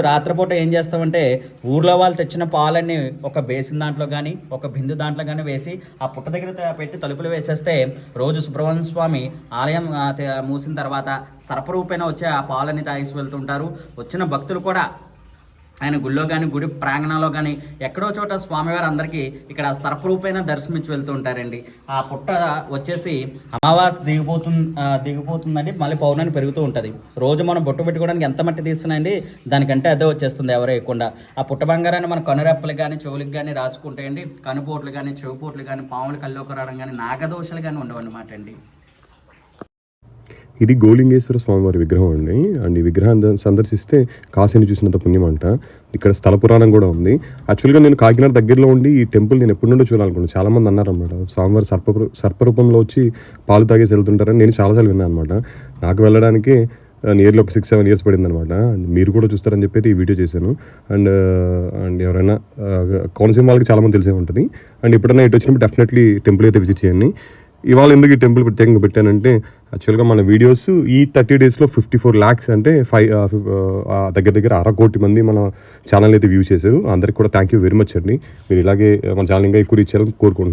రాత్రిపూట ఏం చేస్తామంటే ఊర్లో వాళ్ళు తెచ్చిన పాలన్నీ ఒక బేసిన్ దాంట్లో కానీ ఒక బిందు దాంట్లో కానీ వేసి ఆ పుట్ట దగ్గర పెట్టి తలుపులు వేసేస్తే రోజు సుబ్రహ్మణ్య స్వామి ఆలయం మూసిన తర్వాత సర్పరూపేణ వచ్చే ఆ పాలని తాగేసి వెళ్తుంటారు. వచ్చిన భక్తులు కూడా ఆయన గుళ్ళో కానీ గుడి ప్రాంగణంలో కానీ ఎక్కడో చోట స్వామివారు అందరికీ ఇక్కడ సర్పరూపైన దర్శనమిచ్చి వెళ్తూ ఉంటారండి. ఆ పుట్ట వచ్చేసి అమావాస్య దిగిపోతుంది దిగిపోతుందండి మళ్ళీ పౌర్ణమి పెరుగుతూ ఉంటుంది. రోజు మనం బొట్టు పెట్టుకోవడానికి ఎంత మట్టి తీస్తున్నాయండి దానికంటే అదే వచ్చేస్తుంది ఎవరు వేయకుండా. ఆ పుట్ట బంగారాన్ని మన కనురెప్పలు కానీ చెవులకు కానీ రాసుకుంటాయండి. కనుపోట్లు కానీ చెవిపోట్లు కానీ పాములు కల్లోకి రావడం కానీ నాగదోషాలు కానీ ఉండవన్నమాట అండి. ఇది గోలింగేశ్వర స్వామివారి విగ్రహం అండి. అండ్ ఈ విగ్రహాన్ని సందర్శిస్తే కాశీని చూసినంత పుణ్యం అంట ఇక్కడ స్థల పురాణం కూడా ఉంది. యాక్చువల్గా నేను కాకినాడ దగ్గరలో ఉండి ఈ టెంపుల్ నేను ఎప్పటి నుండో చూడాలనుకున్నాను చాలామంది అన్నారు అనమాట స్వామివారి సర్ప సర్పరూపంలో వచ్చి పాలు తాగేసి వెళ్తుంటారని నేను చాలాసార్లు విన్నాను అనమాట నాకు వెళ్ళడానికి నియర్లీ ఒక సిక్స్ సెవెన్ ఇయర్స్ పడింది అనమాట అండ్ మీరు కూడా చూస్తారని చెప్పి ఈ వీడియో చేశాను. అండ్ అండ్ ఎవరైనా కోనసీమ వాళ్ళకి చాలామంది తెలిసే ఉంటుంది. అండ్ ఎప్పుడైనా ఇటు వచ్చినప్పుడు డెఫినెట్లీ టెంపుల్ అయితే విజిట్ చేయండి. ఇవాళ ఎందుకు ఈ టెంపుల్ ప్రత్యేకంగా పెట్టానంటే యాక్చువల్గా మన వీడియోస్ ఈ థర్టీ డేస్లో ఫిఫ్టీ ఫోర్ ల్యాక్స్ అంటే ఫైవ్ uh, uh, దగ్గర దగ్గర అర కోటి మంది మన ఛానల్ అయితే వ్యూ చేశారు. అందరికి కూడా థ్యాంక్ యూ వెరీ మచ్ అండి. మీరు ఇలాగే uh, మన ఛానల్ ఇంకా ఎక్కువ రీచ్ చేయాలని కోరుకుంటున్నాను